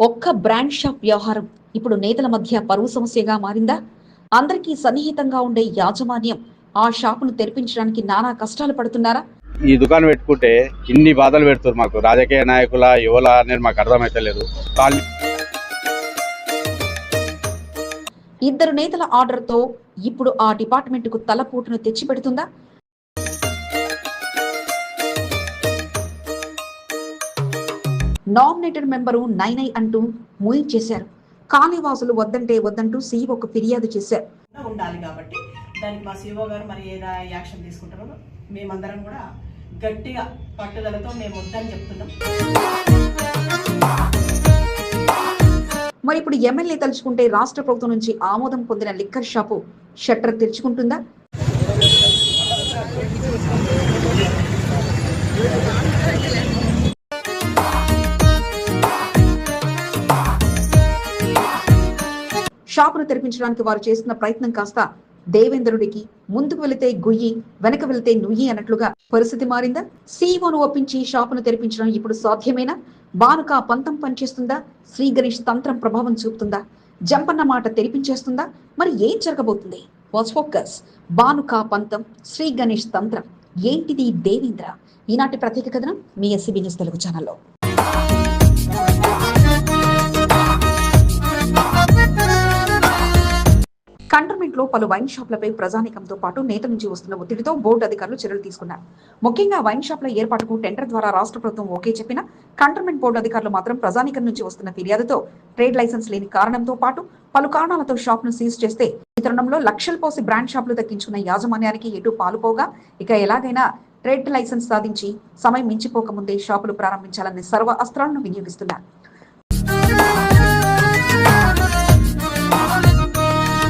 ఒక్క brand shop వ్యవహారం ఇప్పుడు నేతల మధ్య పరువు సమస్యగా మారిందా? అందరికీ సన్నిహితంగా ఉండే యాజమాన్యం ఆ షాపును తెరిపించడానికి నానా కష్టాలు పడుతున్నారా? ఈ దుకాణం పెట్టుకుంటే ఇన్ని బాధలు పెడుతున్నారు మాకు. రాజకీయ నాయకుల యువల అనేది మాకు అర్థమైతలేదు. ఇద్దరు నేతల ఆర్డర్తో ఇప్పుడు ఆ డిపార్ట్మెంట్కు తలపోటును తెచ్చిపెడుతుందా? నామినేటెడ్ మెంబరు నైనై అంటూ మూయి చేశారు. కాలనీవాసులు వద్దంటే వద్దంటూ సీఈఓకు ఫిర్యాదు చేశారు. ఉండాలి కాబట్టి దానికి మా సీఓ గారు మరి ఏదా యాక్షన్ తీసుకుంటారో మేమందరం కూడా గట్టిగా పట్టుదలతో మేము వద్దని చెప్తున్నాం. మరి ఇప్పుడు ఎమ్మెల్యే తలుచుకుంటే రాష్ట్ర ప్రభుత్వం నుంచి ఆమోదం పొందిన లిక్కర్ షాపు షట్టర్ తెరుచుకుంటుందా? షాపును తెరిపించడానికి వారు చేస్తున్న ప్రయత్నం కాస్త దేవేంద్రుడికి ముందుకు వెళితే గుయ్యి వెనక వెళితే నుయ్యి అన్నట్లుగా పరిస్థితి మారిందా? సీఈఓను ఒప్పించి షాపును తెరిపించడం ఇప్పుడు సాధ్యమేనా? బానుక పంతం పనిచేస్తుందా? శ్రీ గణేష్ తంత్రం ప్రభావం చూపుతుందా? జంపన్న మాట తెరిపించేస్తుందా? మరి ఏం జరగబోతుంది? వాట్స్ ఫోకస్ బానుక పంతం శ్రీ గణేష్ తంత్రం. ఏంటిది దేవేంద్ర? ఈనాటి ప్రత్యేక కథనం మీ ఎస్సీబీ న్యూస్ తెలుగు ఛానల్లో కంటోన్మెంట్ పలు వైన్ షాప్లపై ప్రజానీకంతో పాటు నేత నుంచి వస్తున్న ఒత్తిడితో బోర్డు అధికారులు చర్యలు తీసుకున్నారు. ముఖ్యంగా వైన్ షాప్ల ఏర్పాటుకు టెండర్ ద్వారా రాష్ట్ర ప్రభుత్వం ఓకే చెప్పిన కంటోన్మెంట్ బోర్డు అధికారులు మాత్రం ప్రజానికం నుంచి వస్తున్న ఫిర్యాదుతో ట్రేడ్ లైసెన్స్ లేని కారణంతో పాటు పలు కారణాలతో షాప్ను సీజ్ చేస్తే ఈ తరుణంలో లక్షలు పోసి బ్రాండ్ షాపులు దక్కించుకున్న యాజమాన్యానికి ఎటు పాలుపోగా ఇక ఎలాగైనా ట్రేడ్ లైసెన్స్ సాధించి సమయం మించిపోకముందే షాపులు ప్రారంభించాలనే సర్వ అస్త్రాలను వినియోగిస్తున్నారు.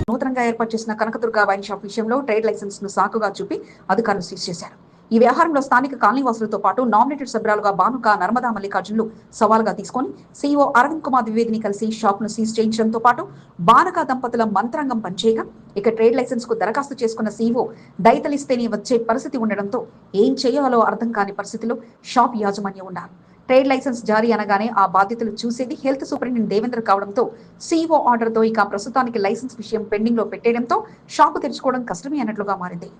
నూతనంగా ఏర్పాటు చేసిన కనకదుర్గ వైన్ షాప్ విషయంలో ట్రేడ్ లైసెన్స్ను సాకుగా చూపి అధికారులు సీజ్ చేశారు. ఈ వ్యవహారంలో స్థానిక కాలనీవాసులతో పాటు నామినేటెడ్ సభ్యురాలుగా బానుక నర్మదా మల్లికార్జునులు సవాల్గా తీసుకొని సీఈఓ అరవింద్ కుమార్ ద్వివేదిని కలిసి షాప్ను సీజ్ చేయించడంతో పాటు బానక దంపతుల మంత్రాంగం పనిచేయగా ఇక ట్రేడ్ లైసెన్స్కు దరఖాస్తు చేసుకున్న సీఈఓ దయతలిస్తేనే వచ్చే పరిస్థితి ఉండడంతో ఏం చేయాలో అర్థం కాని పరిస్థితిలో షాప్ యాజమాన్యం ఉన్నారు. ట్రేడ్ లైసెన్స్ జారీ అనగానే ఆ బాధ్యతలు చూసేది హెల్త్ సూపరింటెండెంట్ దేవేంద్ర కావడంతో సీఈఓ ఆర్డర్తో ఇక ప్రస్తుతానికి లైసెన్స్ విషయం పెండింగ్లో పెట్టేయడంతో షాపు తెరుచుకోవడం కష్టమే అన్నట్లుగా మారింది.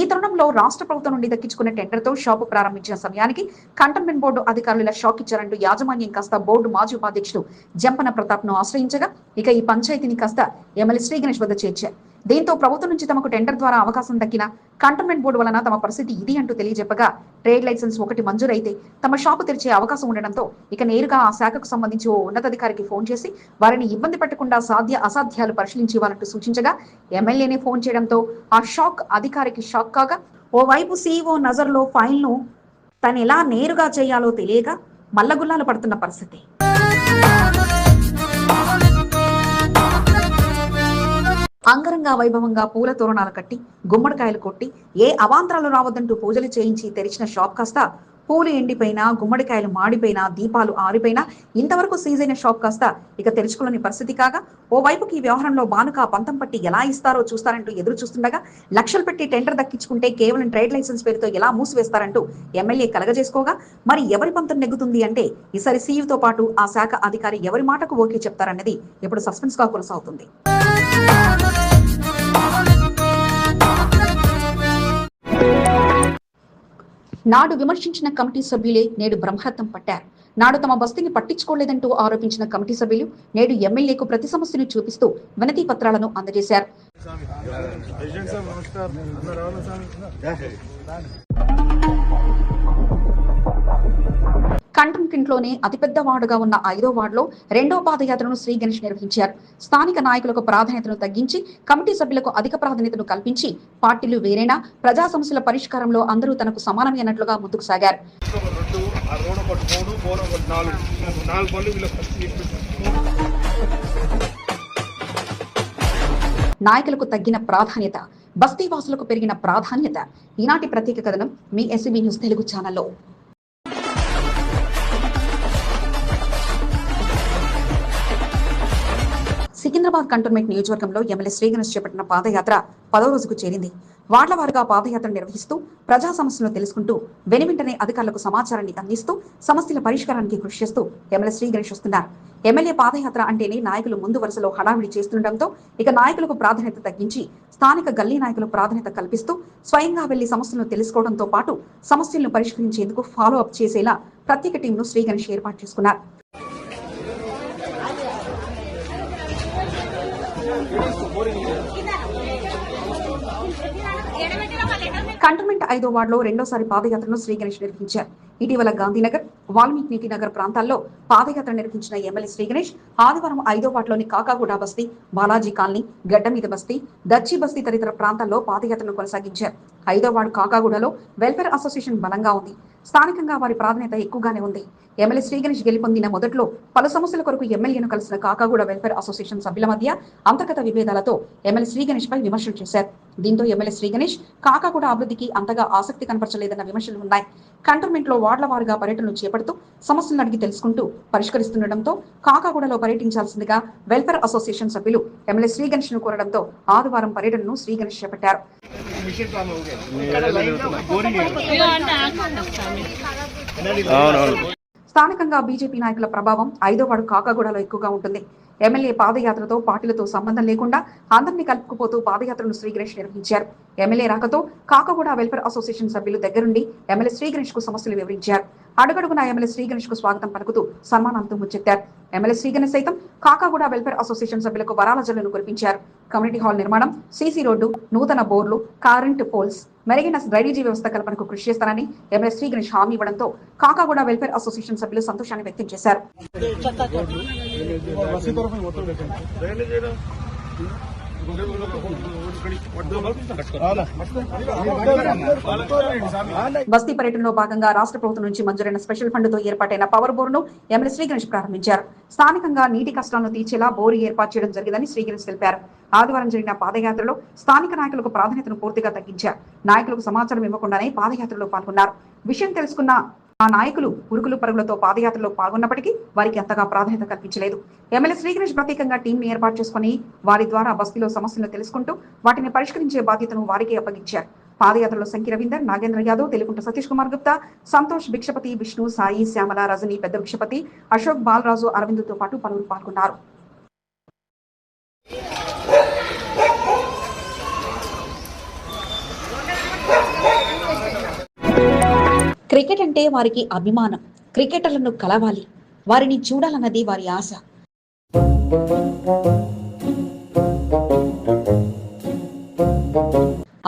ఈ తరుణంలో రాష్ట్ర ప్రభుత్వం నుండి దక్కించుకున్న టెండర్తో షాపు ప్రారంభించిన సమయానికి కంటోన్మెంట్ బోర్డు అధికారులు ఇలా షాక్ ఇచ్చారంటూ యాజమాన్యం కాస్త బోర్డు మాజీ ఉపాధ్యక్షుడు జంపన ప్రతాప్ను ఆశ్రయించగా ఇక ఈ పంచాయతీని కాస్త ఎమ్మెల్యే శ్రీ గణేష్ వద్ద చేర్చారు. దీంతో ప్రభుత్వం నుంచి తమకు టెండర్ ద్వారా అవకాశం దక్కిన కంటోన్మెంట్ బోర్డు వలన తమ పరిస్థితి ఇది అంటూ తెలియజెప్పగా ట్రేడ్ లైసెన్స్ ఒకటి మంజూరైతే తమ షాపు తెరిచే అవకాశం ఉండడంతో ఇక నేరుగా ఆ శాఖకు సంబంధించి ఓ ఉన్నతాధికారికి ఫోన్ చేసి వారిని ఇబ్బంది పెట్టకుండా సాధ్య అసాధ్యాలు పరిశీలించి ఇవ్వాలంటూ సూచించగా ఎమ్మెల్యేనే ఫోన్ చేయడంతో ఆ షాక్ అధికారికి షాక్ కాగా ఓవైపు సీఈఓ నజర్లో ఫైల్ను తను ఎలా నేరుగా చేయాలో తెలియక మల్లగుల్లాలు పడుతున్న పరిస్థితి. అంగరంగ వైభవంగా పూల తోరణాలు కట్టి గుమ్మడికాయలు కొట్టి ఏ అవాంతరాలు రావద్దంటూ పూజలు చేయించి తెరిచిన షాప్ కాస్త పూలు ఎండిపోయినా గుమ్మడికాయలు మాడిపోయినా దీపాలు ఆరిపోయినా ఇంతవరకు సీజ్ అయిన షాప్ కాస్త ఇక తెరుచుకోలేని పరిస్థితి కాగా ఓవైపుకి ఈ వ్యవహారంలో బానుక పంతం పట్టి ఎలా ఇస్తారో చూస్తారంటూ ఎదురు చూస్తుండగా లక్షలు పెట్టి టెండర్ దక్కించుకుంటే కేవలం ట్రేడ్ లైసెన్స్ పేరుతో ఎలా మూసివేస్తారంటూ ఎమ్మెల్యే కలగజేసుకోగా మరి ఎవరి పంతం నెగ్గుతుంది అంటే ఈసారి సీఈతో పాటు ఆ శాఖ అధికారి ఎవరి మాటకు ఓకే చెప్తారన్నది ఇప్పుడు సస్పెన్స్గా కొనసాగుతుంది నాడు విమర్శించిన కమిటీ సభ్యులే నేడు బ్రహ్మరథం పట్టారు. నాడు తమ బస్తీని పట్టించుకోలేదంటూ ఆరోపించిన కమిటీ సభ్యులు నేడు ఎమ్మెల్యేకు ప్రతి సమస్యను చూపిస్తూ వినతి పత్రాలను అందజేశారు. ప్రెసిడెంట్ సార్ నమస్కారం. అందరు అతిపెద్ద వార్డుగా ఉన్న ఐదో వార్డులో రెండో పాదయాత్రను శ్రీ గణేష్ నిర్వహించారు. స్థానిక నాయకులకు ప్రాధాన్యతను తగ్గించి కమిటీ సభ్యులకు అధిక ప్రాధాన్యతను కల్పించి పార్టీలు వేరైనా ప్రజా సమస్యల పరిష్కారంలో అందరూ తనకు సమానమే అన్నట్లుగా ముందుకు సాగారు. నాయకులకు తగ్గిన ప్రాధాన్యత బస్తీ వాసులకు పెరిగిన ప్రాధాన్యత ఈనాటి ప్రత్యేక కథనం మీ ఎస్బీ న్యూస్ తెలుగు ఛానల్లో. సికింద్రాబాద్ కంటోన్మెంట్ నియోజకవర్గంలో ఎమ్మెల్యే శ్రీగణేష్ చేపట్టిన పాదయాత్ర పదో రోజుకు చేరింది. వార్డుల వారుగా పాదయాత్ర నిర్వహిస్తూ ప్రజా సమస్యలను తెలుసుకుంటూ వెనువెంటనే అధికారులకు సమాచారాన్ని అందిస్తూ సమస్యల పరిష్కారానికి కృషి చేస్తూ ఎమ్మెల్యే శ్రీగణేష్ వస్తున్నారు. ఎమ్మెల్యే పాదయాత్ర అంటేనే నాయకులు ముందు వరుసలో హడావిడి చేస్తుండటంతో ఇక నాయకులకు ప్రాధాన్యత తగ్గించి స్థానిక గల్లీ నాయకులకు ప్రాధాన్యత కల్పిస్తూ స్వయంగా వెళ్ళి సమస్యలను తెలుసుకోవడంతో పాటు సమస్యలను పరిష్కరించేందుకు ఫాలో అప్ చేసేలా ప్రత్యేక టీంను శ్రీగణేష్ ఏర్పాటు చేసుకున్నారు. కంటోన్మెంట్ ఐదో వార్డులో రెండోసారి పాదయాత్రను శ్రీ గణేష్ నిర్వహించారు. ఇటీవల గాంధీనగర్ వాల్మీకి నగర్ ప్రాంతాల్లో పాదయాత్ర నిర్వహించిన ఎమ్మెల్యే శ్రీ గణేష్ ఆదివారం ఐదో వాటిలోని కాకాగూడ బస్తీ బాలాజీ కాలనీ గడ్డమీద బస్తీ దచ్చి బస్తీ తదితర ప్రాంతాల్లో పాదయాత్రను కొనసాగించారు. ఐదో వార్డు కాకాగూడలో వెల్ఫేర్ అసోసియేషన్ బలంగా ఉంది. స్థానికంగా వారి ప్రాధాన్యత ఎక్కువగానే ఉంది. ఎమ్మెల్యే శ్రీగణేష్ గెలుపొందిన మొదట్లో పలు సమస్యల కొరకు ఎమ్మెల్యేను కలిసిన కాకాగూడ వెల్ఫేర్ అసోసియేషన్ సభ్యుల మధ్య అంతర్గత విభేదాలతో ఎమ్మెల్యే శ్రీ గణేష్ పై విమర్శలు చేశారు. దీంతో ఎమ్మెల్యే శ్రీ గణేష్ కాకాగూడ అభివృద్ధికి అంతగా ఆసక్తి కనపరచలేదన్న విమర్శలు ఉన్నాయి. కంటోన్మెంట్లో వార్డుల వారుగా పర్యటనలు చేపడుతూ సమస్యలను అడిగి తెలుసుకుంటూ పరిష్కరిస్తుండటంతో కాకాగూడలో పర్యటించాల్సిందిగా వెల్ఫేర్ అసోసియేషన్ సభ్యులు ఎమ్మెల్యే శ్రీ గణేష్ను కోరడంతో ఆదివారం పర్యటనను శ్రీ గణేష్ చేపట్టారు స్థానికంగా బీజేపీ నాయకుల ప్రభావం ఐదో వాడు కాకాగూడలో ఎక్కువగా ఉంటుంది. ఎమ్మెల్యే పాదయాత్రతో పార్టీలతో సంబంధం లేకుండా అందరినీ కలుపుకుపోతూ పాదయాత్రను శ్రీగణేష్ నిర్వహించారు. ఎమ్మెల్యే రాకతో కాకగూడ వెల్ఫేర్ అసోసియేషన్ సభ్యులు దగ్గరుండి ఎమ్మెల్యే శ్రీగణేష్కు సమస్యలు వివరించారు. అడుగడుగున ఎమ్మెల్యే శ్రీగణేష్కు స్వాగతం పలుకుతూ సన్మానాలతో ముచ్చెత్తారు. ఎమ్మెల్యే శ్రీగణేష్ సైతం కాకాగూడ వెల్ఫేర్ అసోసియేషన్ సభ్యులకు వరాల జల్లును కురిపించారు. కమ్యూనిటీ హాల్ నిర్మాణం సీసీ రోడ్డు నూతన బోర్లు కరెంట్ పోల్స్ మెరుగైన డ్రైనేజీ వ్యవస్థ కల్పనకు కృషి చేస్తారని ఎమ్మెల్యే శ్రీ గణేష్ హామీ ఇవ్వడంతో కాకాగూడ వెల్ఫేర్ అసోసియేషన్ సభ్యులు సంతోషాన్ని వ్యక్తం చేశారు. బస్తీ పర్యటనలో భాగంగా రాష్ట్ర ప్రభుత్వం నుంచి మంజూరైన స్పెషల్ ఫండ్తో ఏర్పాటైన పవర్ బోర్ను ఎమ్మెల్యే శ్రీగణేష్ ప్రారంభించారు. స్థానికంగా నీటి కష్టాలను తీర్చేలా బోరు ఏర్పాటు చేయడం జరిగిందని శ్రీగణేష్ తెలిపారు. ఆదివారం జరిగిన పాదయాత్రలో స్థానిక నాయకులకు ప్రాధాన్యతను పూర్తిగా తగ్గించారు. నాయకులకు సమాచారం ఇవ్వకుండానే పాదయాత్రలో పాల్గొన్నారు. విషయం తెలుసుకున్న ఆ నాయకులు ఉరుకులు పరుగులతో పాదయాత్రలో పాల్గొన్నప్పటికీ వారికి అంతగా ప్రాధాన్యత కల్పించలేదు. ఎమ్మెల్యే శ్రీగణేష్ ప్రత్యేకంగా టీంని ఏర్పాటు చేసుకుని వారి ద్వారా బస్తీలో సమస్యలను తెలుసుకుంటూ వాటిని పరిష్కరించే బాధ్యతను వారికే అప్పగించారు. పాదయాత్రలో సంఖ్య రవీందర్ నాగేంద్ర యాదవ్ తెలుగుంట సతీష్ కుమార్ గుప్తా సంతోష్ భిక్షపతి విష్ణు సాయి శ్యామల రజని పెద్ద భిక్షపతి అశోక్ బాలరాజు అరవింద్తో పాటు పలువురు పాల్గొన్నారు. క్రికెట్ అంటే వారికి అభిమానం. క్రికెటర్లను కలవాలి. వారిని చూడాలన్నది వారి ఆశ.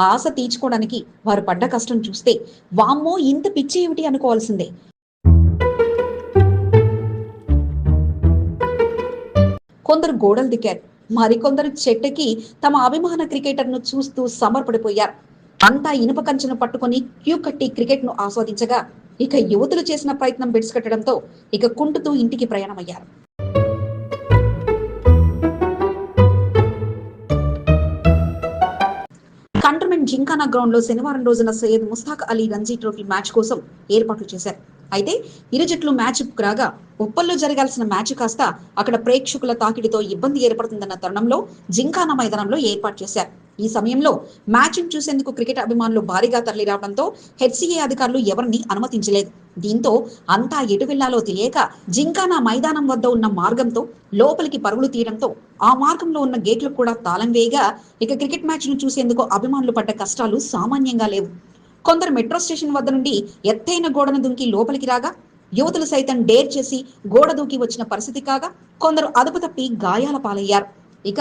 ఆ ఆశ తీర్చుకోవడానికి వారు పడ్డ కష్టం చూస్తే వామ్మో ఇంత పిచ్చి ఏమిటి అనుకోవాల్సిందే. కొందరు గోడలు దిక్కారు. మరికొందరు చెట్టుకి తమ అభిమాన క్రికెటర్ను చూస్తూ సమర్పడిపోయారు. అంతా ఇనుప కంచెను పట్టుకొని క్యూ కట్టి క్రికెట్ను ఆస్వాదించగా ఇక యువతులు చేసిన ప్రయత్నం బెడిసికట్టడంతో ఇక కుంటుతూ ఇంటికి ప్రయాణమయ్యారు. కంటర్మెంట్ జింకానా గ్రౌండ్లో శనివారం రోజున సయ్యద్ ముస్తాక్ అలీ రంజీ ట్రోఫీ మ్యాచ్ కోసం ఏర్పాట్లు చేశారు. అయితే ఇరు జట్లు మ్యాచ్ రాగా ఉప్పల్లో జరగాల్సిన మ్యాచ్ కాస్త అక్కడ ప్రేక్షకుల తాకిడితో ఇబ్బంది ఏర్పడుతుందన్న తరుణంలో జింకానా మైదానంలో ఏర్పాటు చేశారు. ఈ సమయంలో మ్యాచ్ చూసేందుకు క్రికెట్ అభిమానులు భారీగా తరలి రావడంతో హెచ్సిఏ అధికారులు ఎవరిని అనుమతించలేదు. దీంతో అంతా ఎటు వెళ్ళాలో తెలియక జింకానా మైదానం వద్ద ఉన్న మార్గంతో లోపలికి పరుగులు తీయడంతో ఆ మార్గంలో ఉన్న గేట్లకు కూడా తాళం వేయగా ఇక క్రికెట్ మ్యాచ్ను చూసేందుకు అభిమానులు పడ్డ కష్టాలు సామాన్యంగా లేవు. కొందరు మెట్రో స్టేషన్ వద్ద నుండి ఎత్తైన గోడను దుంకి లోపలికి రాగా యువతులు సైతం డేర్ చేసి గోడ దూకి వచ్చిన పరిస్థితి కాగా కొందరు అదుపు తప్పి గాయాల పాలయ్యారు. ఇక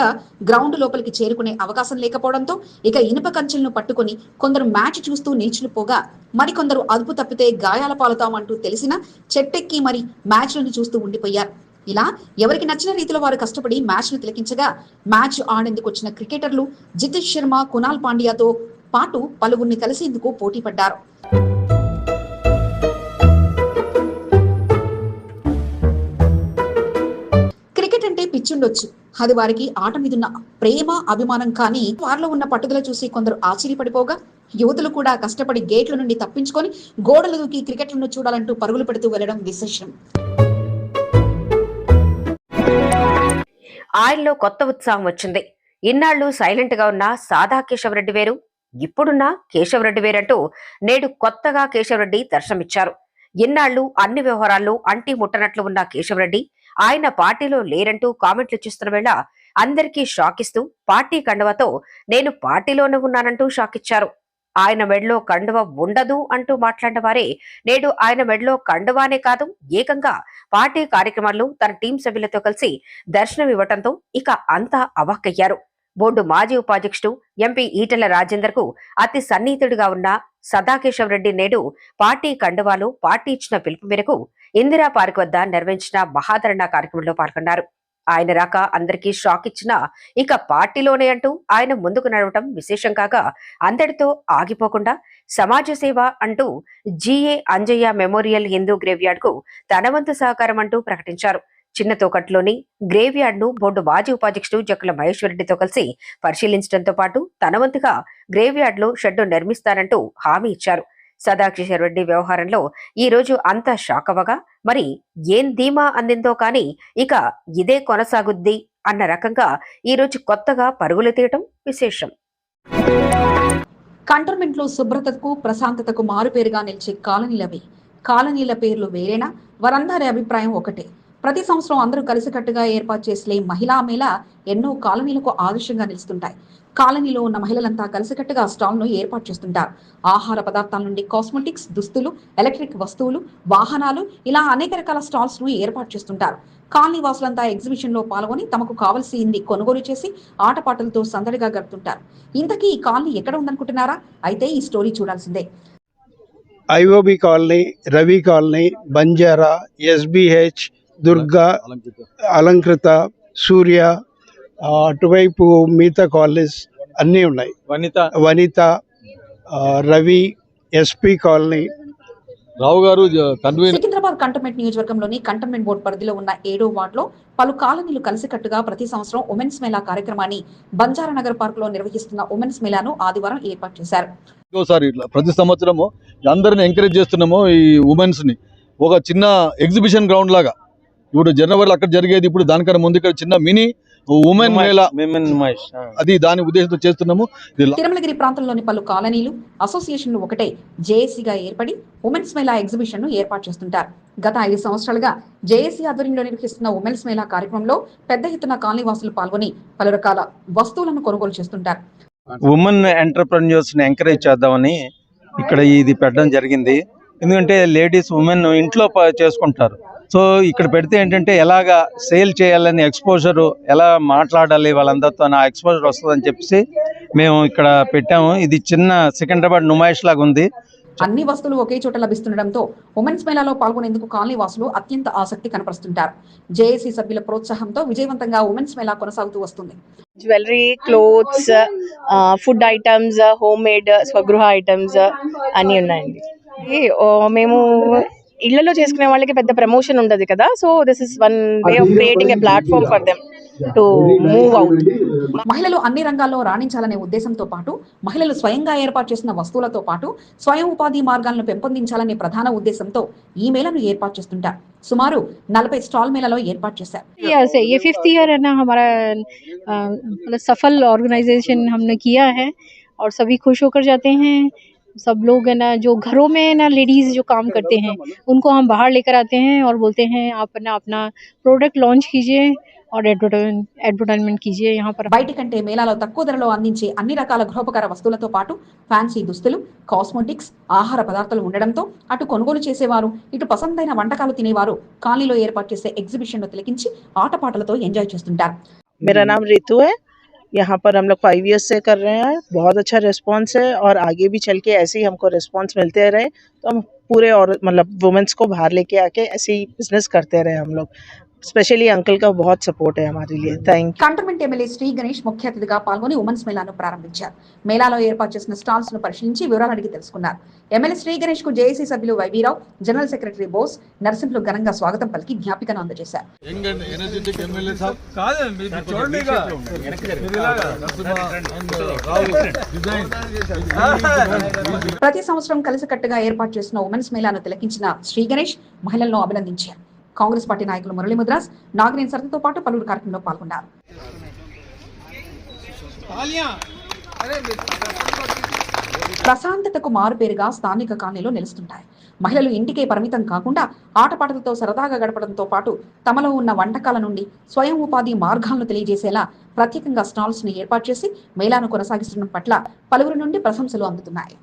గ్రౌండ్ లోపలికి చేరుకునే అవకాశం లేకపోవడంతో ఇక ఇనుప కంచెలను పట్టుకొని కొందరు మ్యాచ్ చూస్తూ నిలిచిపోగా మరికొందరు అదుపు తప్పితే గాయాల పాలుతామంటూ తెలిసిన చెట్టెక్కి మరి మ్యాచ్లను చూస్తూ ఉండిపోయారు. ఇలా ఎవరికి నచ్చిన రీతిలో వారు కష్టపడి మ్యాచ్ను తిలకించగా మ్యాచ్ ఆడేందుకు వచ్చిన క్రికెటర్లు జితేష్ శర్మ కునాల్ పాండ్యాతో పాటు పలువురిని కలిసేందుకు పోటీ పడ్డారు క్రికెట్ పిచ్చుండొచ్చు అది వారికి ఆట మీదున్న ప్రేమ అభిమానం కానీ వారిలో ఉన్న పట్టుదల చూసి కొందరు ఆశ్చర్యపడిపోగా యువతులు కూడా కష్టపడి గేట్ల నుండి తప్పించుకొని గోడలు దూకి క్రికెట్లను చూడాలంటూ పరుగులు పెడుతూ వెళ్ళడం విశేషం. ఆయనలో కొత్త ఉత్సాహం వచ్చింది. ఇన్నాళ్ళు సైలెంట్గా ఉన్న సాదా కేశవరెడ్డి వేరు ఇప్పుడున్న కేశవరెడ్డి వేరంటూ నేడు కొత్తగా కేశవరెడ్డి దర్శనమిచ్చారు. ఇన్నాళ్ళు అన్ని వ్యవహారాల్లో అంటి ముట్టనట్లు ఉన్న కేశవరెడ్డి ఆయన పార్టీలో లేరంటూ కామెంట్లు చేస్తున్న వేళ అందరికీ షాక్ ఇస్తూ పార్టీ కండువతో నేను పార్టీలోనే ఉన్నానంటూ షాక్ ఇచ్చారు. ఆయన మెడలో కండువ ఉండదు అంటూ మాట్లాడిన వారే నేడు ఆయన మెడలో కండువానే కాదు ఏకంగా పార్టీ కార్యక్రమాల్లో తన టీం సభ్యులతో కలిసి దర్శనం ఇవ్వటంతో ఇక అంతా అవాక్కయ్యారు. బోర్డు మాజీ ఉపాధ్యక్షుడు ఎంపీ ఈటెల రాజేందర్కు అతి సన్నిహితుడిగా ఉన్న సదాకేశవరెడ్డి నేడు పార్టీ కండువాలు పార్టీ ఇచ్చిన పిలుపు మేరకు ఇందిరా పార్క్ వద్ద నిర్వహించిన మహాధరణ కార్యక్రమంలో పాల్గొన్నారు. ఆయన రాక అందరికీ షాక్ ఇచ్చినా ఇక పార్టీలోనే అంటూ ఆయన ముందుకు నడవటం విశేషం కాగా అందరితో ఆగిపోకుండా సమాజ సేవ అంటూ G A Anjaiah memorial Hindu గ్రేవ్యార్డ్కు తన వంతు సహకారం అంటూ ప్రకటించారు. చిన్న తోకట్లోని గ్రేవ్యార్డ్ను బోర్డు మాజీ ఉపాధ్యక్షుడు జక్కుల మహేశ్వరరెడ్డితో కలిసి పరిశీలించడంతో పాటు తన వంతుగా గ్రేవ్యార్డ్లో షెడ్డు నిర్మిస్తారంటూ హామీ ఇచ్చారు. సదాకిషోర్ రెడ్డి వ్యవహారంలో ఈ రోజు అంతా షాక్ అవ్వగా మరి ఏం ధీమా అందిందో కానీ ఇక ఇదే కొనసాగుద్ది అన్న రకంగా ఈ రోజు కొత్తగా పరుగులు తీయటం విశేషం. కంటోన్మెంట్లో శుభ్రతకు ప్రశాంతతకు మారుపేరుగా నిలిచే కాలనీలవి. కాలనీల పేర్లు వేరేనా? వారందరి అభిప్రాయం ఒకటే. ప్రతి సంవత్సరం అందరూ కలిసికట్టుగా ఏర్పాటు చేసే మహిళా మేళ ఎన్నో కాలనీలకు ఆదర్శంగా నిలుస్తుంటాయి. కాలనీలో ఉన్న మహిళలంతా కలిసికట్టుగా స్టాల్ను ఏర్పాటు చేస్తుంటారు. ఆహార పదార్థాల నుండి కాస్మెటిక్స్ దుస్తులు ఎలక్ట్రిక్ వస్తువులు వాహనాలు ఇలా అనేక రకాల స్టాల్స్ను ఏర్పాటు చేస్తుంటారు. కాలనీ వాసులంతా ఎగ్జిబిషన్లో పాల్గొని తమకు కావలసింది కొనుగోలు చేసి ఆటపాటలతో సందడిగా గడుపుతుంటారు. ఇంతకీ ఈ కాలనీ ఎక్కడ ఉందనుకుంటున్నారా? అయితే ఈ స్టోరీ చూడాల్సిందే. IOB colony Ravi colony Banjara SBH Durga Alankrita Surya అటువైపు మిగతా కాలనీస్ అన్నీ ఉన్నాయి. వనిత. వనిత ఆ, రవి ఎస్పి కాలనీ. రావు గారు సికింద్రాబాద్ కంటోన్మెంట్ నియోజకవర్గంలోని కంటోన్మెంట్ బోర్డు పరిధిలో ఉన్న ఏడో వార్డులో పలు కాలనీలు కలిసికట్టుగా ప్రతి సంవత్సరం ఉమెన్స్ మేళా కార్యక్రమాన్ని బంజారా నగర్ పార్క్లో నిర్వహిస్తున్న ఉమెన్స్ మేళాను ఆదివారం ఏర్పాటు చేశారు. ఇంకోసారి ఇట్లా ప్రతి సంవత్సరము అందరిని ఎంకరేజ్ చేస్తున్నాము ఈ ఉమెన్స్ని ఒక చిన్న ఎగ్జిబిషన్ గ్రౌండ్ లాగా. ఇప్పుడు జనవరిలో అక్కడ జరిగేది ఇప్పుడు దానికన్నా ముందు ఇక్కడ చిన్న మినీ ఉమెన్ అది దాని ఉద్దేశంతో చేస్తున్నాము. తిరుమలగిరి ప్రాంతంలోని పలు కాలనీలు అసోసియేషన్లు ఒకటే జేఏసీగా ఏర్పడి ఉమెన్స్ మేళా ఎగ్జిబిషన్ను ఏర్పాటు చేస్తుంటారు. గత ఐదు సంవత్సరాలుగా జేఏసీ ఆధ్వర్యంలో నిర్వహిస్తున్న ఉమెన్స్ మేళా కార్యక్రమంలో పెద్ద ఎత్తున కాలనీ వాసులు పాల్గొని పలు రకాల వస్తువులను కొనుగోలు చేస్తుంటారు. ఉమెన్ ఎంటర్ప్రెన్యూర్స్ని ఎంకరేజ్ చేద్దామని ఇక్కడ ఇది పెట్టడం జరిగింది. ఎందుకంటే లేడీస్ ఉమెన్ ఇంట్లో చేసుకుంటారు. సో ఇక్కడ పెడితే ఏంటంటే ఎలాగా సేల్ చేయాలని ఎక్స్పోజర్ ఎలా మాట్లాడాలి వాళ్ళందరితో ఆ ఎక్స్పోజర్ వస్తుందని చెప్పేసి మేము ఇక్కడ పెట్టాము. ఇది చిన్న సికింద్రాబాద్ నుమాయిష్ లాగా ఉంది. అన్ని వస్తువులు ఒకే చోట లభిస్తుండటంతో ఉమెన్స్ మేళాలో పాల్గొనేందుకు కాలనీ వాసులు అత్యంత ఆసక్తి కనపరుస్తుంటారు. జేఏసీ సభ్యుల ప్రోత్సాహంతో విజయవంతంగా ఉమెన్స్ మేళా కొనసాగుతూ వస్తుంది. Jewellery clothes food items home made Swagruha items అన్నీ ఉన్నాయండి. మేము ఇళ్లలో చేసుకునే వాళ్ళకి పెద్ద ప్రమోషన్ ఉండదు కదా so this is one way of creating a platform for them to move out మహిళలు అన్ని రంగాల్లో రాణించాలనే ఉద్దేశంతో పాటు మహిళలు స్వయంగా ఏర్పాటు చేసిన వస్తువులతో పాటు స్వయం ఉపాధి మార్గాలను పెంపొందించాలనే ప్రధాన ఉద్దేశంతో ఈ మేళను ఏర్పాటు చేస్తుంటారు సుమారు నలభై స్టాల్ మేళలో ఏర్పాటు చేశారు ईयर से ये फिफ्थ ईयर है ना हमारा अ, मतलब सफल ऑर्गेनाइजेशन हमने किया है और सभी खुश होकर जाते हैं सब लोग है ना जो घरों में ना लेडीज जो काम करते हैं उनको हम बाहर लेकर आते हैं और बोलते हैं आप ना अपना प्रोडक्ट लॉन्च कीजिए और एडवर्टाइजमेंट एडवर्टाइजमेंट कीजिए यहाँ पर బయటి కంటే మేళాలో తక్కువ ధరలో అందించే అన్ని రకాల గృహోపకార వస్తువులతో పాటు ఫ్యాన్సీ దుస్తులు కాస్మెటిక్స్ ఆహార పదార్థాలు ఉండడంతో అటు కొనుగోలు చేసేవారు ఇటు పసందైన వంటకాలు తినేవారు కాలనీలో ఏర్పాటు చేసే ఎగ్జిబిషన్ ను తిలకించి ఆటపాటలతో ఎంజాయ్ చేస్తుంటారు मेरा नाम रितु है यहाँ पर हम लोग फाइव ईयर्स से कर रहे हैं। बहुत अच्छा रिस्पांस है और आगे भी चल के ऐसे ही हमको रिस्पांस मिलते रहे। तो हम पूरे और मतलब वुमेंस को बाहर लेके आके ऐसे ही बिज़नेस करते रहे हम लोग। स्पेशली अंकल का बहुत सपोर्ट है हमारे लिए thank cantonment MLA Shri Ganesh ముఖ్య అతిథిగా పాల్గొని ఉమెన్స్ మేళాను ప్రారంభించారు మేళాలో ఏర్పాటు చేసిన స్టాల్స్ ను పరిశీలించి వివరాలు అడిగి తెలుసుకున్నారు ఎమ్మెల్యే శ్రీ గణేష్ కు జేఏసీ సభ్యులు వైవీరావు జనరల్ సెక్రటరీ బోస్ నరసింహులు ఘనంగా స్వాగతం పలికి జ్ఞాపికను అందజేశారు young and energetic MLA saab కాదు మీరు చూడండి ఇక. మీరు ఇలాగా. డిజైన్. ప్రతి సంవత్సరం కలిసికట్టుగా ఏర్పాటు చేసిన ఉమెన్స్ మేళాను తిలకించిన శ్రీ గణేష్ మహిళలను అభినందించారు కాంగ్రెస్ పార్టీ నాయకులు మురళీ ముద్రాస్ నాగినేని సరతో పాటు పలువురు కార్యక్రమంలో పాల్గొన్నారు. ప్రశాంతతకు మారుపేరుగా స్థానిక కాలనీలో నిలుస్తుంటాయి. మహిళలు ఇంటికే పరిమితం కాకుండా ఆటపాటలతో సరదాగా గడపడంతో పాటు తమలో ఉన్న వంటకాల నుండి స్వయం ఉపాధి మార్గాలను తెలియజేసేలా ప్రత్యేకంగా స్టాల్స్ని ఏర్పాటు చేసి మేళాను కొనసాగిస్తుండడం పట్ల పలువురి నుండి ప్రశంసలు అందుతున్నాయి.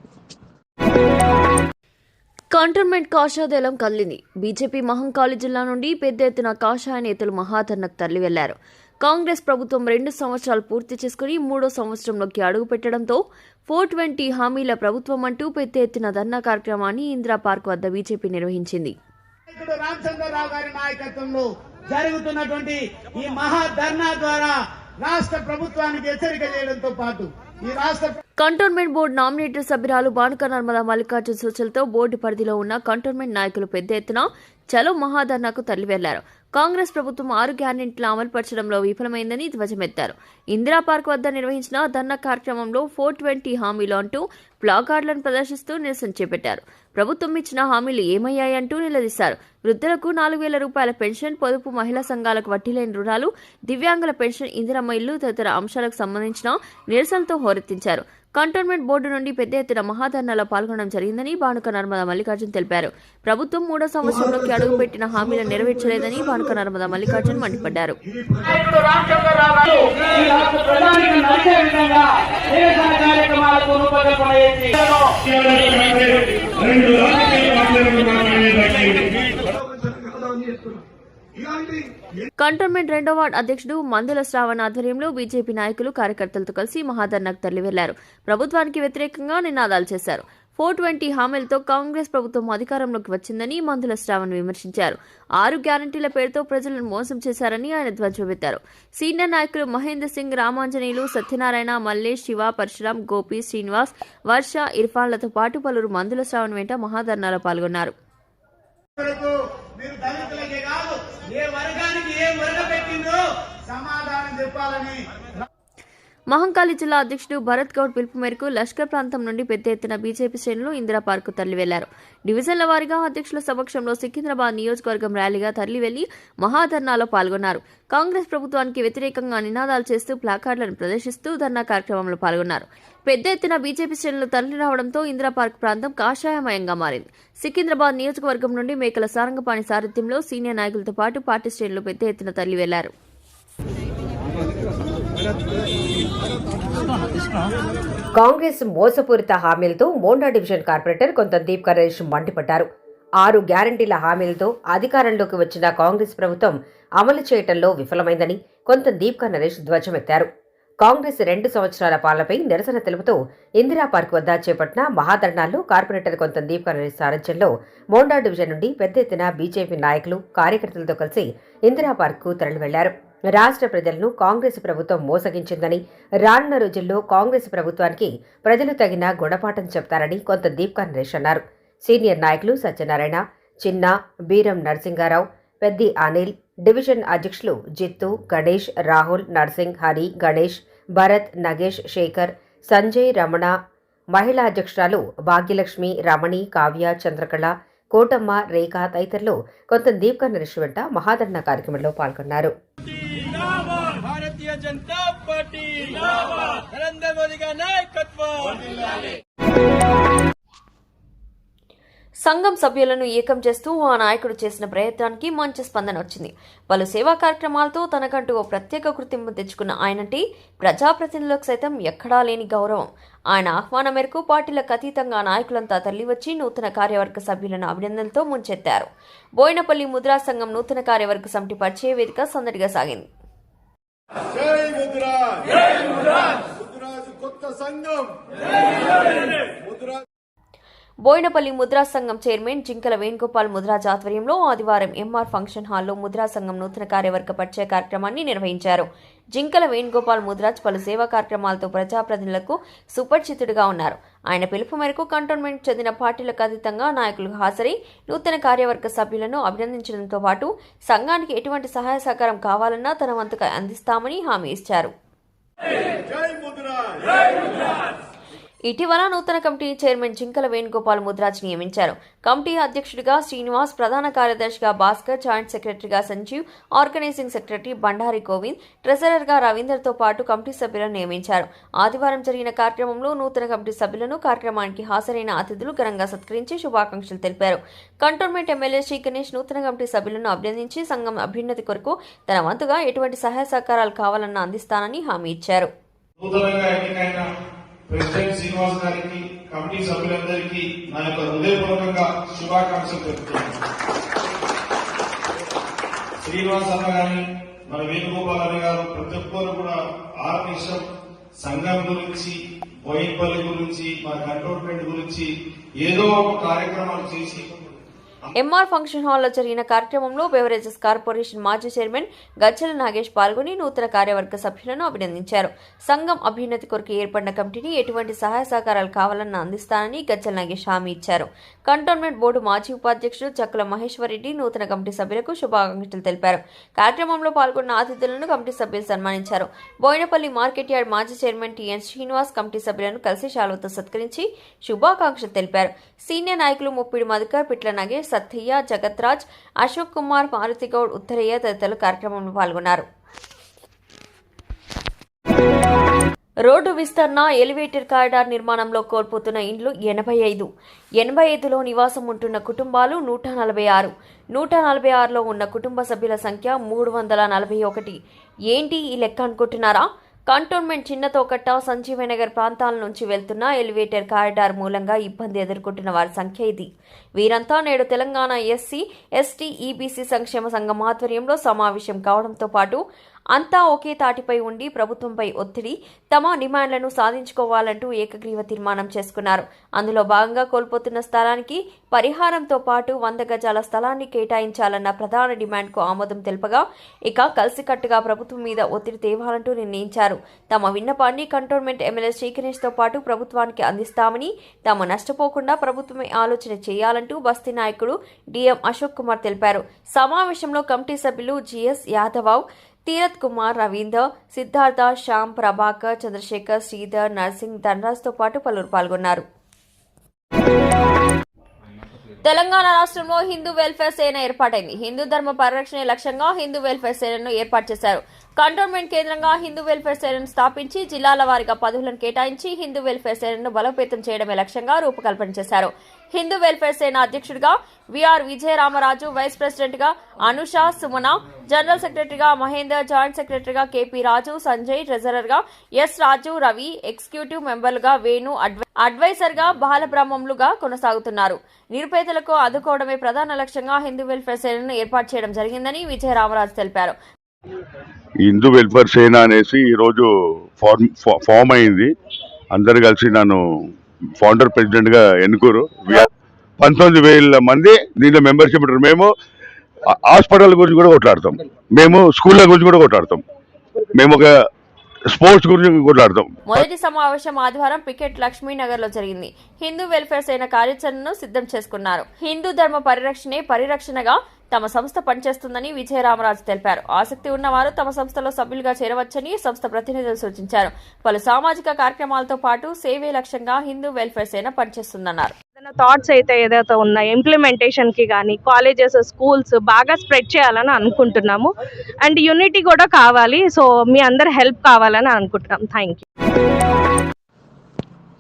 కంటోన్మెంట్ కాషాయదళం కదిలింది బీజేపీ మహంకాళి జిల్లా నుండి పెద్ద ఎత్తున కాషాయ నేతలు మహాధర్నకు తరలి వెళ్ళారు కాంగ్రెస్ ప్రభుత్వం రెండు సంవత్సరాలు పూర్తి చేసుకుని మూడో సంవత్సరంలోకి అడుగు పెట్టడంతో ఫోర్ ట్వంటీ హామీల ప్రభుత్వం అంటూ పెద్ద ఎత్తున ధర్నా కార్యక్రమాన్ని ఇందిరా పార్క్ వద్ద బీజేపీ నిర్వహించింది. రామచంద్రరావు గారి నాయకత్వంలో జరుగుతున్నటువంటి ఈ ద్వారా రాష్ట్ర ప్రభుత్వానికి హెచ్చరిక చేయడంతో పాటు ఈ రాష్ట్ర కంటోన్మెంట్ బోర్డు నామినేటెడ్ సభ్యురాలు బానుక నర్మదా మల్లికార్జున సూచనలతో బోర్డు పరిధిలో ఉన్న కంటోన్మెంట్ నాయకులు పెద్ద ఎత్తున చలో మహాధర్నాకు తరలివెళ్ళారు. కాంగ్రెస్ ప్రభుత్వం ఆరు గ్యారెంట్లు అమలుపరచడంలో విఫలమైందని ధ్వజమెత్తారు. ఇందిరా పార్క్ వద్ద నిర్వహించిన ధర్నా కార్యక్రమంలో ఫోర్ ట్వంటీ హామీలు అంటూ ప్లాకార్డులను ప్రదర్శిస్తూ నిరసన చేపట్టారు. ప్రభుత్వం ఇచ్చిన హామీలు ఏమయ్యాయంటూ నిలదీశారు. వృద్ధులకు నాలుగు వేల రూపాయల పెన్షన్ పొదుపు మహిళా సంఘాలకు వడ్డీ లేని రుణాలు దివ్యాంగుల పెన్షన్ ఇందిరమ్మ ఇల్లు తదితర అంశాలకు సంబంధించిన నిరసనతో హోరెత్తించారు. కంటోన్మెంట్ బోర్డు నుండి పెద్ద ఎత్తున మహాధర్నాలో పాల్గొనడం జరిగిందని బానుక నర్మదా మల్లికార్జున్ తెలిపారు. ప్రభుత్వం మూడో సంవత్సరంలోకి అడుగుపెట్టిన హామీలను నెరవేర్చలేదని బానుక నర్మదా మల్లికార్జున్ మండిపడ్డారు. నాయకుడు కంటోన్మెంట్ రెండో వార్డు అధ్యక్షుడు మందుల శ్రావణ్ ఆధ్వర్యంలో బీజేపీ నాయకులు కార్యకర్తలతో కలిసి మహాధర్నాకు తరలివెళ్ళారు. ప్రభుత్వానికి వ్యతిరేకంగా నినాదాలు చేశారు. ఫోర్ ట్వంటీ హామీలతో కాంగ్రెస్ ప్రభుత్వం అధికారంలోకి వచ్చిందని మందుల శ్రావణ్ విమర్శించారు. ఆరు గ్యారంటీల పేరుతో ప్రజలను మోసం చేశారని ఆయన ధ్వజమెత్తారు సీనియర్ నాయకులు మహేందర్ సింగ్ రామాంజనేయులు సత్యనారాయణ మల్లేష్ శివ పరశురాం గోపి శ్రీనివాస్ వర్ష ఇర్ఫాన్లతో పాటు పలువురు మందుల శ్రావణ్ వెంట మహాధర్నాలో పాల్గొన్నారు. ఏ వర్గానికి ఏ వర్గ పెట్టిందో సమాధానం చెప్పాలని మహంకాళి జిల్లా అధ్యక్షుడు భరత్ గౌడ్ పిలుపు మేరకు లష్కర్ ప్రాంతం నుండి పెద్ద ఎత్తున బీజేపీ శ్రేణులు ఇందిరా పార్కు తరలివెళ్ళారు. డివిజన్ల వారీగా అధ్యక్షుల సమక్షంలో సికింద్రాబాద్ నియోజకవర్గం ర్యాలీగా తరలివెళ్ళి మహాధర్నాలో పాల్గొన్నారు. కాంగ్రెస్ ప్రభుత్వానికి వ్యతిరేకంగా నినాదాలు చేస్తూ ప్లాకార్డులను ప్రదర్శిస్తూ ధర్నా కార్యక్రమంలో పాల్గొన్నారు. పెద్ద ఎత్తున బీజేపీ శ్రేణులు తరలి రావడంతో ఇందిరా పార్క్ ప్రాంతం కాషాయమయంగా మారింది. సికింద్రాబాద్ నియోజకవర్గం నుండి మేకల సారంగపాణి సారథ్యంలో సీనియర్ నాయకులతో పాటు పార్టీ శ్రేణులు పెద్ద ఎత్తున తరలివెళ్ళారు. కాంగ్రెస్ మోసపూరిత హామీలతో మోండా డివిజన్ కార్పొరేటర్ కొంత దీప్ నరేష్ మండిపడ్డారు. ఆరు గ్యారంటీల హామీలతో అధికారంలోకి వచ్చిన కాంగ్రెస్ ప్రభుత్వం అమలు చేయటంలో విఫలమైందని కొంత దీప్ నరేష్ ధ్వజమెత్తారు. కాంగ్రెస్ రెండు సంవత్సరాల పాలనపై నిరసన తెలుపుతూ ఇందిరా పార్క్ వద్ద చేపట్టిన మహాధర్నాల్లో కార్పొరేటర్ కొంత దీప్ నరేష్ సారథ్యంలో మోండా డివిజన్ నుండి పెద్ద ఎత్తున బీజేపీ నాయకులు కార్యకర్తలతో కలిసి ఇందిరా పార్క్కు తరలి వెళ్ళారు రాష్ట్ర ప్రజలను కాంగ్రెస్ ప్రభుత్వం మోసగించిందని రానున్న రోజుల్లో కాంగ్రెస్ ప్రభుత్వానికి ప్రజలు తగిన గుణపాఠం చెప్తారని కొంత దీప్ నరేష్ అన్నారు. సీనియర్ నాయకులు సత్యనారాయణ చిన్న బీరం నరసింగారావు పెద్ది అనిల్ డివిజన్ అధ్యక్షులు జిత్తు గణేష్ రాహుల్ నర్సింగ్ హరి గణేష్ భరత్ నగేష్ శేఖర్ సంజయ్ రమణ మహిళా అధ్యక్షురాలు భాగ్యలక్ష్మి రమణి కావ్య చంద్రకళ కోటమ్మ రేఖ తదితరులు కొంత దీప్ నరేష్ వెంట మహాధరణ కార్యక్రమంలో పాల్గొన్నారు. భారతీయ జనతా పార్టీ! నరేంద్ర మోదీ గారి నాయకత్వం! సంఘం సభ్యులను ఏకం చేస్తూ ఆ నాయకుడు చేసిన ప్రయత్నానికి మంచి స్పందన వచ్చింది. పలు సేవా కార్యక్రమాలతో తనకంటూ ఓ ప్రత్యేక గుర్తింపు తెచ్చుకున్న ఆయనంటే ప్రజాప్రతినిధులకు సైతం ఎక్కడా లేని గౌరవం. ఆయన ఆహ్వానం మేరకు పార్టీలకు అతీతంగా నాయకులంతా తరలివచ్చి నూతన కార్యవర్గ సభ్యులను అభినందనలతో ముంచెత్తారు. బోయినపల్లి ముద్రా సంఘం నూతన కార్యవర్గ సమితి పరిచయ వేదిక సందడిగా సాగింది. జై ముద్రా ముద్రాజు. కొత్త సంఘం. ముద్రా బోయినపల్లి ముద్రా సంఘం చైర్మన్ జింకల వేణుగోపాల్ ముద్రాజ్ ఆధ్వర్యంలో ఆదివారం ఎంఆర్ ఫంక్షన్ హాల్లో ముద్రా సంఘం నూతన కార్యవర్గ పరిచయ కార్యక్రమాన్ని నిర్వహించారు. జింకల వేణుగోపాల్ ముద్రాజ్ పలు సేవా కార్యక్రమాలతో ప్రజాప్రతినిధులకు సుపరిచితుడిగా ఉన్నారు. ఆయన పిలుపు మేరకు కంటోన్మెంట్ చెందిన పార్టీలకు అతీతంగా నాయకులు హాజరై నూతన కార్యవర్గ సభ్యులను అభినందించడంతో పాటు సంఘానికి ఎటువంటి సహాయ సహకారం కావాలన్నా తన వంతుగా అందిస్తామని హామీ ఇచ్చారు. ఇటీవల నూతన కమిటీ చైర్మన్ చింకల వేణుగోపాల్ ముద్రాజ్ నియమించారు. కమిటీ అధ్యక్షుడిగా శ్రీనివాస్ ప్రధాన కార్యదర్శిగా భాస్కర్ జాయింట్ సెక్రటరీగా సంజీవ్ ఆర్గనైజింగ్ సెక్రటరీ బండారి గోవింద్ ట్రెజరర్గా రవీందర్తో పాటు కమిటీ సభ్యులను నియమించారు. ఆదివారం జరిగిన కార్యక్రమంలో నూతన కమిటీ సభ్యులను కార్యక్రమానికి హాజరైన అతిథులు ఘనంగా సత్కరించి శుభాకాంక్షలు తెలిపారు. కంటోన్మెంట్ ఎమ్మెల్యే శ్రీ గణేష్ నూతన కమిటీ సభ్యులను అభినందించి సంఘం అభ్యున్నతి కొరకు తన వంతుగా ఎటువంటి సహాయ సహకారాలు కావాలన్న అందిస్తానని హామీ ఇచ్చారు. ప్రెసిడెంట్ శ్రీనివాస్ గారికి కమిటీ సభ్యులందరికీ నా యొక్క హృదయపూర్వకంగా శుభాకాంక్షలు తెలుపుతున్నాను. శ్రీనివాస్ అన్న గారి మన వేణుగోపాల్ అన్న గారు ప్రతి ఒక్కరు కూడా ఆర్నిషం సంఘం గురించి బోయిన్పల్లి గురించి మన కంటోన్మెంట్ గురించి ఏదో ఒక కార్యక్రమాలు చేసి ఎంఆర్ ఫంక్షన్ హాల్లో జరిగిన కార్యక్రమంలో బెవరేజెస్ కార్పొరేషన్ మాజీ చైర్మన్ గజ్జల నాగేష్ పాల్గొని నూతన కార్యవర్గ సభ్యులను అభినందించారు. సంఘం అభ్యున్నతి కొరకు ఏర్పడిన కమిటీని ఎటువంటి సహాయ సహకారాలు కావాలన్న అందిస్తానని గజ్జల నాగేష్ హామీ ఇచ్చారు. కంటోన్మెంట్ బోర్డు మాజీ ఉపాధ్యక్షుడు చక్కుల మహేశ్వరరెడ్డి నూతన కమిటీ సభ్యులకు శుభాకాంక్షలు తెలిపారు. కార్యక్రమంలో పాల్గొన్న అతిథులను కమిటీ సభ్యులు సన్మానించారు. బోయినపల్లి మార్కెట్ యార్డ్ మాజీ చైర్మన్ టిఎన్ శ్రీనివాస్ కమిటీ సభ్యులను కలిసి శాలువతో సత్కరించి శుభాకాంక్షలు తెలిపారు. సీనియర్ నాయకులు ముప్పిడి మధుకర్ పిట్ల నాగేష్ సత్తయ్య జగత్రాజ్ అశోక్ కుమార్ మారుతిగౌడ్ ఉత్తరయ్య తదితరులు కార్యక్రమంలో పాల్గొన్నారు. రోడ్డు విస్తరణ ఎలివేటెడ్ కారిడార్ నిర్మాణంలో కోల్పోతున్న ఇండ్లు ఎనభై ఐదు. ఎనభై ఐదులో నివాసం ఉంటున్న కుటుంబాలు నూట నలభై ఆరు. నూట నలభై ఆరులో ఉన్న కుటుంబ సభ్యుల సంఖ్య మూడు వందల నలభై ఒకటి. ఏంటి ఈ లెక్క అనుకుంటున్నారా? కంటోన్మెంట్ చిన్నతోకట్ట సంజీవనగర్ ప్రాంతాల నుంచి వెళ్తున్న ఎలివేటర్ కారిడార్ మూలంగా ఇబ్బంది ఎదుర్కొంటున్న వారి సంఖ్య ఇది. వీరంతా నేడు తెలంగాణ ఎస్సీ ఎస్టీ ఈబీసీ సంక్షేమ సంఘం ఆధ్వర్యంలో సమావేశం కావడంతో పాటు అంతా ఒకే తాటిపై ఉండి ప్రభుత్వంపై ఒత్తిడి తమ డిమాండ్లను సాధించుకోవాలంటూ ఏకగ్రీవ తీర్మానం చేసుకున్నారు. అందులో భాగంగా కోల్పోతున్న స్థలానికి పరిహారంతో పాటు వంద గజాల స్థలాన్ని కేటాయించాలన్న ప్రధాన డిమాండ్కు ఆమోదం తెలుపగా ఇక కలిసికట్టుగా ప్రభుత్వం మీద ఒత్తిడి తేవాలంటూ నిర్ణయించారు. తమ విన్నపాన్ని కంటోన్మెంట్ ఎమ్మెల్యే శ్రీగణేష్తో పాటు ప్రభుత్వానికి అందిస్తామని తాము నష్టపోకుండా ప్రభుత్వమే ఆలోచన చేయాలంటూ బస్తీ నాయకుడు డిఎం అశోక్ కుమార్ తెలిపారు. సమావేశంలో కమిటీ సభ్యులు జిఎస్ యాదవావ్ తీరత్ కుమార్ రవీందర్ సిద్ధార్థ శ్యామ్ ప్రభాకర్ చంద్రశేఖర్ శ్రీధర్ నర్సింగ్ ధనరాజ్తో పాటు పలువురు పాల్గొన్నారు. తెలంగాణ రాష్ట్రంలో హిందూ వెల్ఫేర్ సేన ఏర్పాటైంది. హిందూ ధర్మ పరిరక్షణ లక్ష్యంగా హిందూ వెల్ఫేర్ సేనను ఏర్పాటు చేశారు. కంటోన్మెంట్ కేంద్రంగా హిందూ వెల్ఫేర్ సేనను స్థాపించి జిల్లాల వారీగా పదవులను కేటాయించి హిందూ వెల్ఫేర్ సేనను బలోపేతం చేయడమే లక్ష్యంగా రూపకల్పన చేశారు. హిందూ వెల్ఫేర్ సేన అధ్యక్షుడిగా విఆర్ విజయరామరాజు వైస్ ప్రెసిడెంట్గా అనుష సుమన జనరల్ సెక్రటరీగా మహేందర్ జాయింట్ సెక్రటరీగా కేపీ రాజు సంజయ్ ట్రెజరర్గా ఎస్ రాజు రవి ఎగ్జిక్యూటివ్ మెంబర్లుగా వేణు అడ్వై- అడ్వైజర్గా బాలబ్రహ్మములుగా కొనసాగుతున్నారు. నిరుపేదలకు ఆదుకోవడమే ప్రధాన లక్ష్యంగా హిందూ వెల్ఫేర్ సేనను ఏర్పాటు చేయడం జరిగిందని విజయరామరాజు తెలిపారు. హిందూ వెల్ఫేర్ సేన అనేసి ఈరోజు ఫార్మ్ ఫామ్ అయింది. అందరు కలిసి నన్ను ఫౌండర్ ప్రెసిడెంట్గా ఎన్నుకోరు. వి- పంతొమ్మిది వేల మంది దీంట్లో మెంబర్షిప్ ఉంటారు. మేము హాస్పిటల్ గురించి కూడా కొట్లాడతాం. మేము స్కూళ్ళ గురించి కూడా కొట్లాడతాం. మేము ఒక స్పోర్ట్స్ గురించి కొట్లాడతాం. మొదటి సమావేశం ఆదివారం పికెట్ లక్ష్మీనగర్లో జరిగింది. హిందూ వెల్ఫేర్ సేన కార్యాచరణను సిద్ధం చేసుకున్నారు. హిందూ ధర్మ పరిరక్షణే పరిరక్షణగా తమ సంస్థ పనిచేస్తుందని విజయరామరాజు తెలిపారు. ఆసక్తి ఉన్నవారు తమ సంస్థలో సభ్యులుగా చేరవచ్చని సంస్థ ప్రతినిధులు సూచించారు. పలు సామాజిక కార్యక్రమాలతో పాటు సేవే లక్ష్యంగా హిందూ వెల్ఫేర్ సేన పనిచేస్తుందన్నారు. థాట్స్ అయితే ఏదైతే ఉన్నాయో ఇంప్లిమెంటేషన్కి కానీ కాలేజెస్ స్కూల్స్ బాగా స్ప్రెడ్ చేయాలని అనుకుంటున్నాము. అండ్ యూనిటీ కూడా కావాలి. సో మీ అందరు హెల్ప్ కావాలని అనుకుంటున్నాం. థ్యాంక్ యూ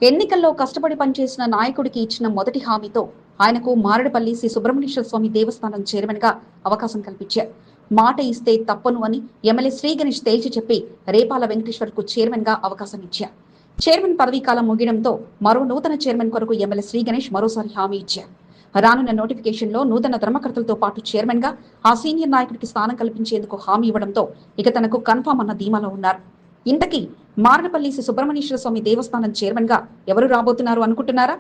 ఎన్నికల్లో కష్టపడి పనిచేసిన నాయకుడికి ఇచ్చిన మొదటి హామీతో ఆయనకు మారడపల్లి శ్రీ సుబ్రహ్మణ్యేశ్వర స్వామి దేవస్థానం చైర్మన్గా అవకాశం కల్పించారు. మాట ఇస్తే తప్పను అని ఎమ్మెల్యే శ్రీ గణేష్ తేల్చి చెప్పి రేపాల వెంకటేశ్వర్కు చైర్మన్గా అవకాశం ఇచ్చారు. చైర్మన్ పదవీ కాలం ముగియడంతో మరో నూతన చైర్మన్ కొరకు ఎమ్మెల్యే శ్రీ గణేష్ మరోసారి హామీ ఇచ్చారు. రానున్న నోటిఫికేషన్లో నూతన ధర్మకర్తలతో పాటు చైర్మన్గా ఆ సీనియర్ నాయకుడికి స్థానం కల్పించేందుకు హామీ ఇవ్వడంతో ఇక తనకు కన్ఫామ్ అన్న ధీమాలో ఉన్నారు. ఇంతకీ మారడపల్లి శ్రీ సుబ్రహ్మణ్యేశ్వర స్వామి దేవస్థానం చైర్మన్గా ఎవరు రాబోతున్నారు అనుకుంటున్నారా?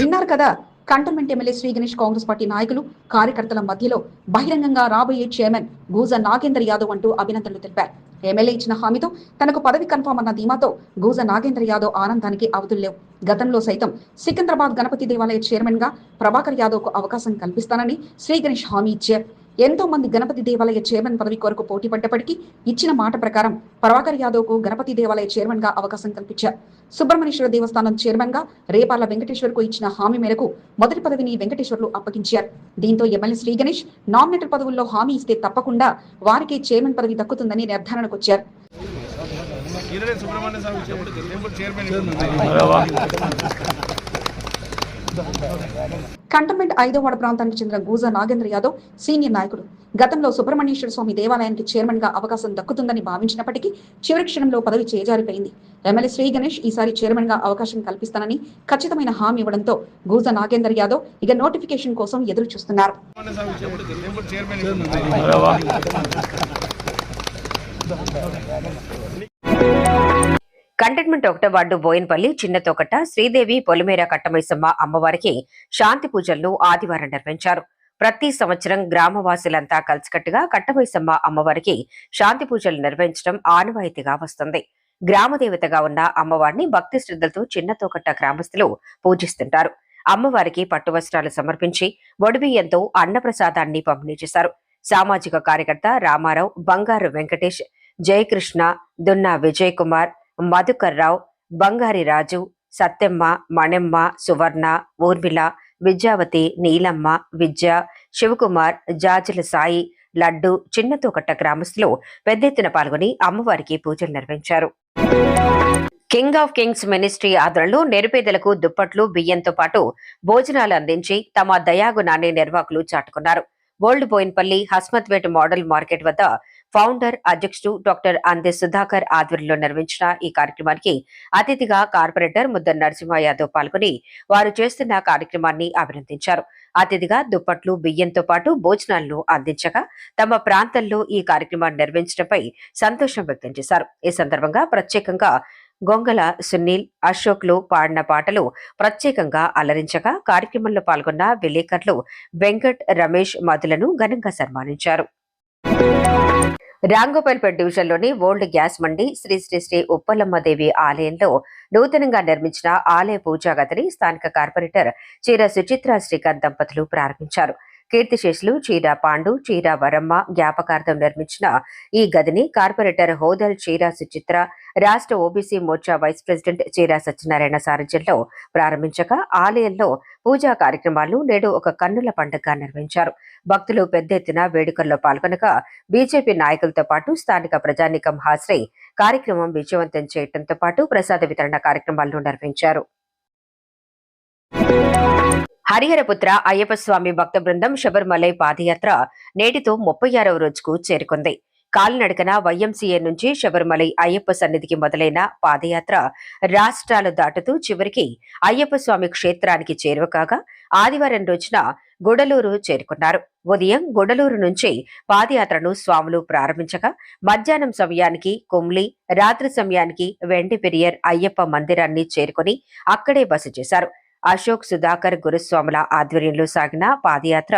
విన్నారు కదా cantonment MLA Shri Ganesh Congress party నాయకులు కార్యకర్తల మధ్యలో బహిరంగంగా రాబోయే చైర్మన్ గూజ నాగేంద్ర యాదవ్ అంటూ అభినందనలు తెలిపారు. ఎమ్మెల్యే ఇచ్చిన హామీతో తనకు పదవి కన్ఫామ్ అన్న ధీమాతో గూజ నాగేంద్ర యాదవ్ ఆనందానికి అవతుల్లేవు గతంలో సైతం సికింద్రాబాద్ గణపతి దేవాలయ చైర్మన్గా ప్రభాకర్ యాదవ్కు అవకాశం కల్పిస్తానని శ్రీ గణేష్ హామీ ఇచ్చారు. ఎంతో మంది గణపతి దేవాలయ చైర్మన్ పదవి కొరకు పోటీ పడ్డప్పటికీ ఇచ్చిన మాట ప్రకారం ప్రభాకర్ యాదవ్కు గణపతి దేవాలయ చైర్మన్గా అవకాశం కల్పించారు. సుబ్రహ్మణ్యేశ్వర దేవస్థానం చైర్మన్గా రేపాల వెంకటేశ్వర్కు ఇచ్చిన హామీ మేరకు మొదటి పదవిని వెంకటేశ్వర్లు అప్పగించారు. దీంతో ఎమ్మెల్యే శ్రీ గణేష్ నామినేటర్ పదవుల్లో హామీ ఇస్తే తప్పకుండా వారికి చైర్మన్ పదవి దక్కుతుందని నిర్ధారణకు వచ్చారు. కంటోన్మెంట్ ఐదో వార్డు ప్రాంతానికి చెందిన గూజా నాగేంద్ర యాదవ్ సీనియర్ నాయకుడు. గతంలో సుబ్రహ్మణ్యేశ్వర స్వామి దేవాలయానికి చైర్మన్గా అవకాశం దక్కుతుందని భావించినప్పటికీ చివరి క్షణంలో పదవి చేజారిపోయింది. ఎమ్మెల్యే శ్రీ గణేష్ ఈసారి చైర్మన్గా అవకాశం కల్పిస్తానని ఖచ్చితమైన హామీ ఇవ్వడంతో గూజా నాగేందర్ యాదవ్ ఇక నోటిఫికేషన్ కోసం ఎదురు చూస్తున్నారు కంటైన్మెంట్ ఒకటో వార్డు బోయిన్పల్లి చిన్న శ్రీదేవి పొలిమేర కట్టమైసమ్మ అమ్మవారికి శాంతి పూజలను ఆదివారం నిర్వహించారు. ప్రతి సంవత్సరం గ్రామవాసులంతా కలిసికట్టుగా కట్టమైసమ్మ అమ్మవారికి శాంతి పూజలు నిర్వహించడం ఆనవాయితీగా వస్తుంది. గ్రామదేవతగా ఉన్న అమ్మవారిని భక్తి శ్రద్ధలతో చిన్నతోకట్ట గ్రామస్తులు పూజిస్తుంటారు. అమ్మవారికి పట్టు వస్త్రాలు సమర్పించి ఒడిబియ్యంతో అన్నప్రసాదాన్ని పంపిణీ చేశారు. సామాజిక కార్యకర్త రామారావు బంగారు వెంకటేష్ జయకృష్ణ దున్నా విజయ్ కుమార్ మధుకర్రావు రావు బంగారి రాజు సత్యమ్మ మణెమ్మ సువర్ణ ఊర్మిళ విద్యావతి నీలమ్మ విద్య శివకుమార్ జాజుల సాయి లడ్డు చిన్నతోకట్ట గ్రామస్తులు పెద్ద ఎత్తున పాల్గొని అమ్మవారికి పూజలు నిర్వహించారు. కింగ్ ఆఫ్ కింగ్స్ మినిస్ట్రీ ఆధ్వర్యంలో నిరుపేదలకు దుప్పట్లు బియ్యంతో పాటు భోజనాలు అందించి తమ దయాగుణాన్ని నిర్వాహకులు చాటుకున్నారు. Old Boinpalli Hasmathpet model market వద్ద ఫౌండర్ అధ్యక్షుడు డాక్టర్ అందే సుధాకర్ ఆధ్వర్యంలో నిర్వహించిన ఈ కార్యక్రమానికి అతిథిగా కార్పొరేటర్ ముద్ద నరసింహ యాదవ్ పాల్గొని వారు చేస్తున్న కార్యక్రమాన్ని అభినందించారు. అతిథిగా దుప్పట్లు బియ్యంతో పాటు భోజనాలను అందించగా తమ ప్రాంతంలో ఈ కార్యక్రమాన్ని నిర్వహించడంపై సంతోషం వ్యక్తం చేశారు. ఈ సందర్భంగా ప్రత్యేకంగా గొంగల సునీల్ అశోక్లు పాడిన పాటలు ప్రత్యేకంగా అలరించగా కార్యక్రమంలో పాల్గొన్న విలేకరులు వెంకట్ రమేష్ మధులను ఘనంగా సన్మానించారు. రాంగోపాల్పేట్ డివిజన్లోని ఓల్డ్ గ్యాస్ మండి శ్రీ శ్రీ శ్రీ ఉప్పలమ్మదేవి ఆలయంలో నూతనంగా నిర్మించిన ఆలయ పూజాగతిని స్థానిక కార్పొరేటర్ చీర సుచిత్ర శ్రీకాంత్ దంపతులు ప్రారంభించారు. కీర్తిశేషులు చీరా పాండు చీర వరమ్మ జ్ఞాపకార్థం నిర్మించిన ఈ గదిని కార్పొరేటర్ హోదల్ చీరా సుచిత్ర రాష్ట్ర ఓబీసీ మోర్చా వైస్ ప్రెసిడెంట్ చీరా సత్యనారాయణ సారథ్యంలో ప్రారంభించగా ఆలయంలో పూజా కార్యక్రమాలు నేడు ఒక కన్నుల పండుగగా నిర్వహించారు. భక్తులు పెద్ద ఎత్తున వేడుకల్లో పాల్గొనగా బీజేపీ నాయకులతో పాటు స్థానిక ప్రజానీకం హాజరై కార్యక్రమం విజయవంతం చేయడంతో పాటు ప్రసాద వితరణ కార్యక్రమాలను నిర్వహించారు. హరిహరపుత్ర అయ్యప్ప స్వామి భక్త బృందం శబరిమలై పాదయాత్ర నేటితో ముప్పై ఆరవ రోజుకు చేరుకుంది. కాలినడకన వైఎంసీఏ నుంచి శబరిమలై అయ్యప్ప సన్నిధికి మొదలైన పాదయాత్ర రాష్ట్రాలు దాటుతూ చివరికి అయ్యప్ప స్వామి క్షేత్రానికి చేరువ కాగా ఆదివారం రోజున గుడలూరు చేరుకున్నారు. ఉదయం గుడలూరు నుంచి పాదయాత్రను స్వాములు ప్రారంభించగా మధ్యాహ్నం సమయానికి కుమ్లి రాత్రి సమయానికి వెండిపెరియర్ అయ్యప్ప మందిరాన్ని చేరుకుని అక్కడే బస చేశారు. అశోక్ సుధాకర్ గురుస్వాముల ఆధ్వర్యంలో సాగిన పాదయాత్ర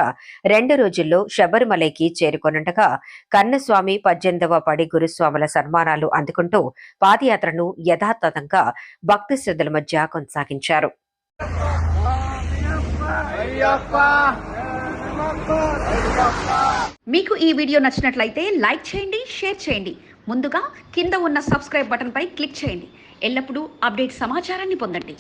రెండు రోజుల్లో శబరిమలైకి చేరుకొనుండగా కన్నస్వామి పద్దెనిమిదవ పడి గురుస్వాముల సన్మానాలు అందుకుంటూ పాదయాత్రను యథాతథంగా భక్తి శ్రద్ధల మధ్య కొనసాగించారు. మీకు ఈ వీడియో నచ్చినట్లయితే లైక్ చేయండి షేర్ చేయండి. ముందుగా కింద ఉన్న సబ్స్క్రైబ్ బటన్ పై క్లిక్ చేయండి. ఎల్లప్పుడూ అప్డేట్ సమాచారాన్ని పొందండి.